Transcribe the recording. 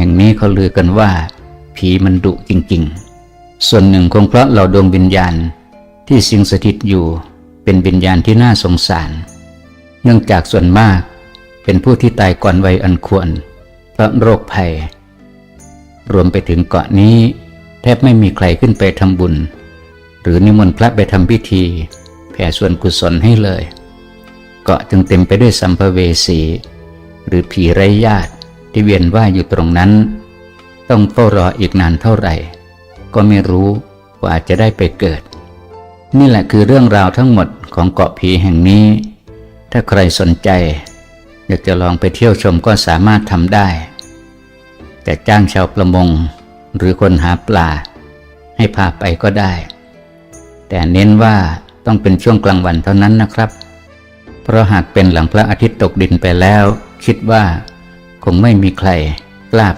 แห่งนี้เขาลือกันว่า ผีมันดุจริงๆ ส่วนหนึ่งคงเพราะเราดวงวิญญาณที่สิงสถิตอยู่เป็นวิญญาณที่น่าสงสาร เนื่องจากส่วนมากเป็นผู้ที่ตายก่อนวัยอันควร เพราะโรคภัย รวมไปถึงเกาะนี้ แทบไม่มีใครขึ้นไปทำบุญ หรือนิมนต์พระไปทำพิธี แผ่ส่วนกุศลให้เลย เกาะจึงเต็มไปด้วยสัมภเวสี หรือผีไร้ญาติ ที่เวียนว่ายอยู่ตรงนั้น ต้องเฝ้ารออีกนานเท่าไหร่ ก็ไม่รู้ว่าจะได้ไปเกิด นี่แหละคือเรื่องราวทั้งหมดของเกาะผีแห่งนี้ ถ้าใครสนใจ อยากจะลองไปเที่ยวชมก็สามารถทำได้ แต่จ้างชาวประมงหรือคนหาปลา ให้พาไปก็ได้ แต่เน้นว่าต้องเป็นช่วงกลางวันเท่านั้นนะครับ เพราะหากเป็นหลังพระอาทิตย์ตกดินไปแล้ว คิดว่า คงไม่มีใครกล้า